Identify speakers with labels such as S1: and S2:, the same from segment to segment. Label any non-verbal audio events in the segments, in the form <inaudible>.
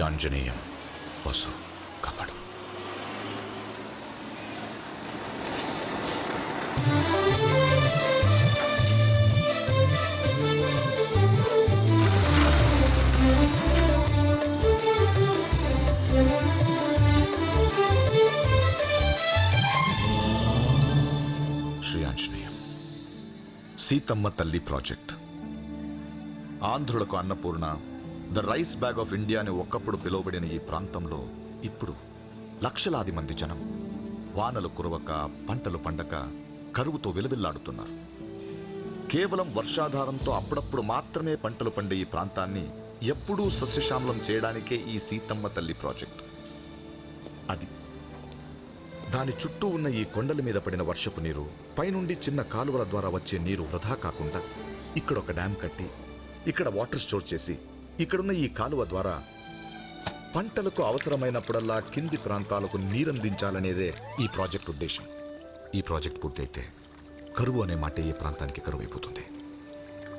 S1: ఆంజనేయం. వసు కాపాడు. శ్రీ ఆంజనేయం సీతమ్మ తల్లి project. ఆంధ్రులకు Annapurna the rice bag of India అని ఒకప్పుడు పిలువబడిన ఈ ప్రాంతంలో ఇప్పుడు లక్షలాది మంది జనం వానలు కురవక పంటలు పండక కరువుతో విలవిల్లాడుతున్నారు కేవలం వర్షాధారంతో అప్పుడప్పుడు మాత్రమే పంటలు పండే ఈ ప్రాంతాన్ని ఎప్పుడూ సస్యశ్యామలం చేయడానికే ఈ సీతమ్మ తల్లి ప్రాజెక్టు. అది. దాని చుట్టూ ఉన్న ఈ కొండల మీద పడిన వర్షపు నీరు పైనుండి చిన్న కాలువల ద్వారా వచ్చే నీరు వృధా కాకుండా ఇక్కడ ఒక డ్యాం కట్టి ఇక్కడ వాటర్ స్టోర్ చేసి ఇక్కడున్న ఈ కాలువ ద్వారా పంటలకు అవసరమైనప్పుడల్లా కింది ప్రాంతాలకు నీరందించాలనేదే ఈ ప్రాజెక్ట్ ఉద్దేశం. ఈ ప్రాజెక్ట్ పూర్తయితే కరువు అనే మాట ఈ ప్రాంతానికి కరువు అయిపోతుంది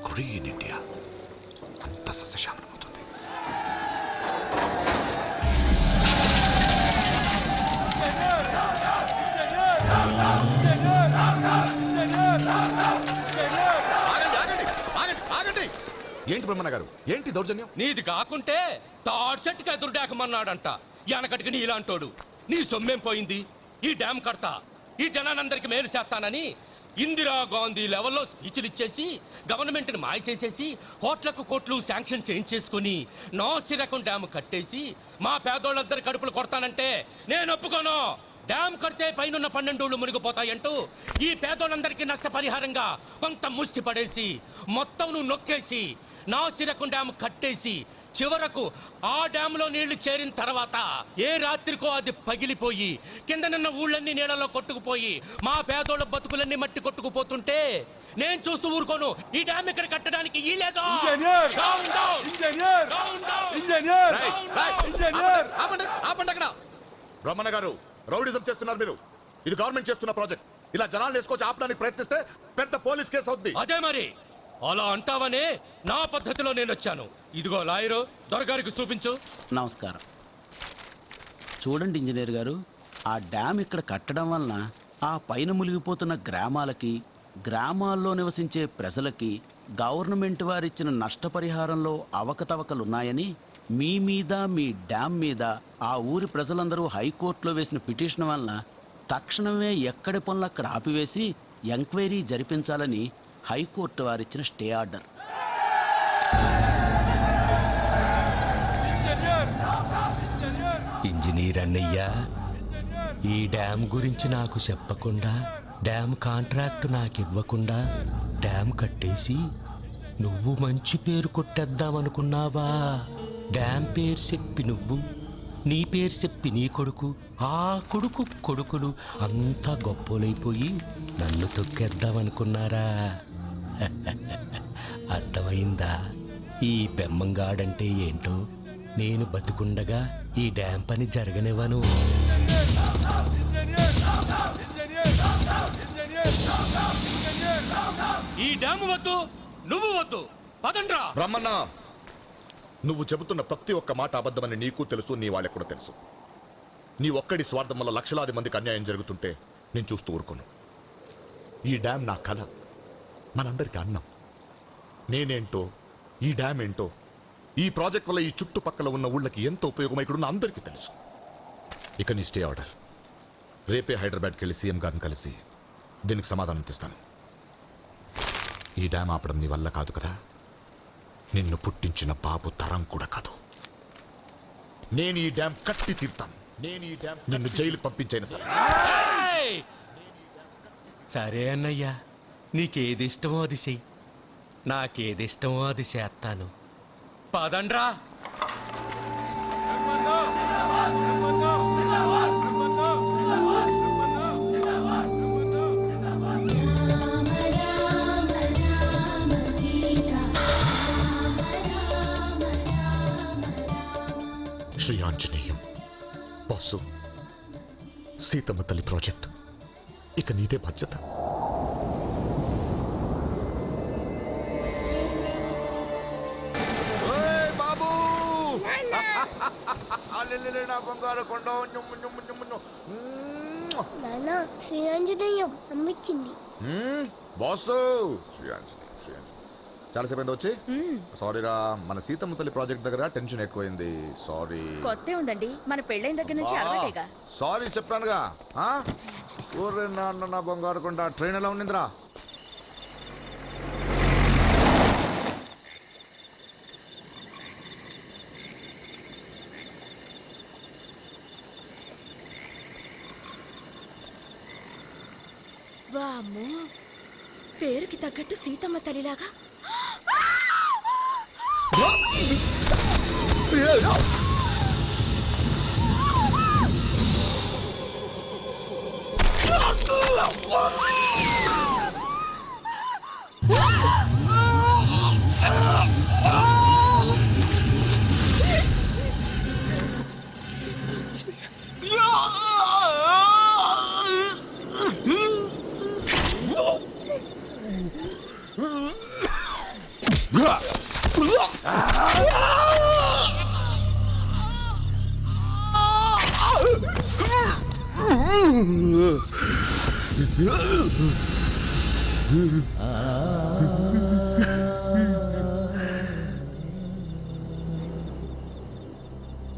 S1: గ్రీన్ ఇండియా అంత సస్యశ్యామలమవుతుంది బ్రహ్మణ గారు ఏంటి దౌర్జన్యం?
S2: నీది కాకుంటే తాడు చెట్టుకి ఎదురుడాకమన్నాడంట ఎనకటికి నీ ఇలాంటోడు నీ సొమ్మేం పోయింది? ఈ డ్యామ్ కడతా ఈ జనానందరికి మేలు చేస్తానని ఇందిరా గాంధీ లెవెల్లో స్పీచ్లు ఇచ్చేసి గవర్నమెంట్ని కోట్లకు కోట్లు శాంక్షన్ చేయించేసుకుని నాసిరకం డ్యామ్ కట్టేసి మా పేదోళ్ళందరి కడుపులు కొడతానంటే నేను ఒప్పుకోను. డ్యామ్ కడితే పైనున్న పన్నెండోళ్ళు మునిగిపోతాయంటూ ఈ పేదోళ్ళందరికీ నష్టపరిహారంగా కొంత ముష్టి పడేసి మొత్తం నువ్వు నొక్కేసి నాసిరకం డ్యామ్ కట్టేసి చివరకు ఆ డ్యామ్లో నీళ్ళు చేరిన తర్వాత ఏ రాత్రికో అది పగిలిపోయి కింద నిన్న ఊళ్ళన్నీ నీళ్ళలో కొట్టుకుపోయి మా పేదోళ్ళ బతుకులన్నీ మట్టి కొట్టుకుపోతుంటే నేను చూస్తూ ఊరుకోను ఈ డ్యామ్ ఇక్కడ కట్టడానికి ఈ లేదు?
S1: బ్రహ్మణ గారు రౌడిజం చేస్తున్నారు మీరు. ఇది గవర్నమెంట్ చేస్తున్న ప్రాజెక్ట్ ఇలా జనాలు వేసుకొచ్చి ఆపడానికి ప్రయత్నిస్తే పెద్ద పోలీస్ కేసు అవుద్ది.
S2: అదే మరి. అలా అంటావనే నా పద్ధతిలో నేను వచ్చాను ఇదిగో లాయరు దొరగారికి చూపించు.
S3: నమస్కారం. చూడండి ఇంజనీర్ గారు ఆ డ్యామ్ ఇక్కడ కట్టడం వలన ఆ పైన మునిగిపోతున్న గ్రామాలకి గ్రామాల్లో నివసించే ప్రజలకి గవర్నమెంట్ వారిచ్చిన నష్టపరిహారంలో అవకతవకలున్నాయని మీ మీద మీ డ్యామ్ మీద ఆ ఊరి ప్రజలందరూ హైకోర్టులో వేసిన పిటిషన్ వలన తక్షణమే ఎక్కడి పనులు అక్కడ ఆపివేసి ఎంక్వైరీ జరిపించాలని హైకోర్టు వారిచ్చిన స్టే ఆర్డర్.
S2: ఇంజనీర్ అన్నయ్య ఈ డ్యామ్ గురించి నాకు చెప్పకుండా డ్యామ్ కాంట్రాక్ట్ నాకు ఇవ్వకుండా డ్యామ్ కట్టేసి నువ్వు మంచి పేరు కొట్టేద్దామనుకున్నావా? డ్యామ్ పేరు చెప్పి నువ్వు నీ పేరు చెప్పి నీ కొడుకు ఆ కొడుకు కొడుకులు అంతా గొప్పలైపోయి నన్ను తొక్కేద్దామనుకున్నారా? <laughs> అర్థమైందా? ఈ బెమ్మంగాడంటే ఏంటో? నేను బతుకుండగా ఈ డ్యాం పని జరగనివ్వను. ఈ డ్యామ్ వద్దు నువ్వు వద్దు. పదండ్రా.
S1: బ్రహ్మన్న నువ్వు చెబుతున్న ప్రతి ఒక్క మాట అబద్ధమని నీకు తెలుసు నీ వాళ్ళకు కూడా తెలుసు. నీ ఒక్కడి స్వార్థం వల్ల లక్షలాది మందికి అన్యాయం జరుగుతుంటే నేను చూస్తూ ఊరుకోను. ఈ డ్యామ్ నా కళ మనందరికీ అన్నం. నేనేంటో ఈ డ్యామ్ ఏంటో ఈ ప్రాజెక్ట్ వల్ల ఈ చుట్టుపక్కల ఉన్న ఊళ్ళకి ఎంత ఉపయోగమో ఇక్కడ ఉన్న అందరికీ తెలుసు. ఇక నీ స్టే ఆర్డర్. రేపే హైదరాబాద్కి వెళ్ళి సీఎం గారిని కలిసి దీనికి సమాధానం తెస్తాను. ఈ డ్యామ్ ఆపడం నీ వల్ల కాదు కదా? నిన్ను పుట్టించిన బాబు తరం కూడా కాదు. నేను ఈ డ్యామ్ కట్టి తీర్తాను. నేను ఈ డ్యామ్ నిన్ను జైలు పంపించైనా సరే!
S2: సరే అన్నయ్యా. నీకేది ఇష్టమో అది చెయ్యి. నాకేది ఇష్టమో అది చేస్తాను. పదండ్రా.
S1: శ్రీ ఆంజనేయం బాసు సీతమ్మ తల్లి ప్రాజెక్ట్. ఇక నీదే బాధ్యత. లెల్లెలె నా బంగారు కొండ.
S4: నాన్న అమ్మిచ్చింది.
S1: బాసు. చాలాసేపు అయింది వచ్చి. సారీరా మన సీతమ్మ తల్లి ప్రాజెక్ట్ దగ్గర టెన్షన్ ఎక్కువైంది. సారీ.
S5: కొత్తే ఉందండి. మన పెళ్ళైన దగ్గర నుంచి అలవాటేగా
S1: సారీ చెప్పానుగా. నాన్న నా బంగారు కొండ. ట్రైన్ ఎలా ఉండిందిరా?
S5: అమ్మో. పేరుకి తగ్గట్టు సీతమ్మ తల్లిలాగా. <laughs>
S4: Oh,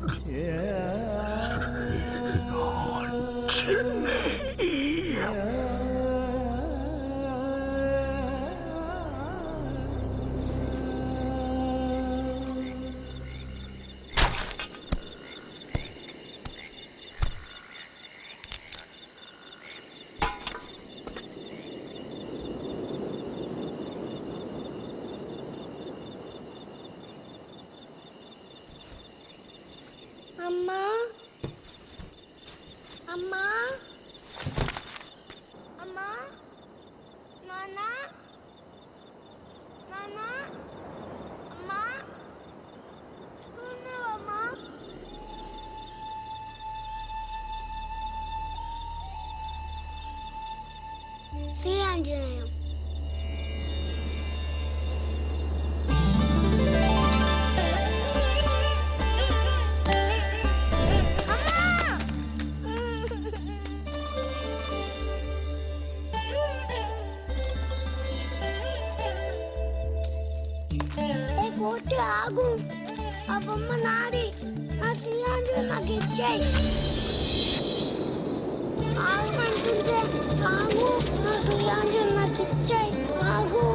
S4: అమ్మా <laughs> అమ్మా అమ్మా నాన్న నాన్న అమ్మా ఉన్నావమ్మా శ్రీ ఆంజనేయం ఏ కోటి ఆగు. ఆ బొమ్మ నాది. నా శ్రీయాంజు నాకు ఇచ్చేయి. ఆగమంటుంటే ఆగు. నా శ్రీయాంజు నాకు ఇచ్చేయి. ఆగు.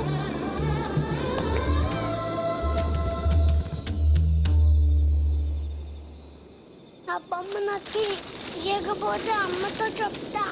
S4: నా బొమ్మ నచ్చి ఇవ్వకపోతే అమ్మతో చెప్తా.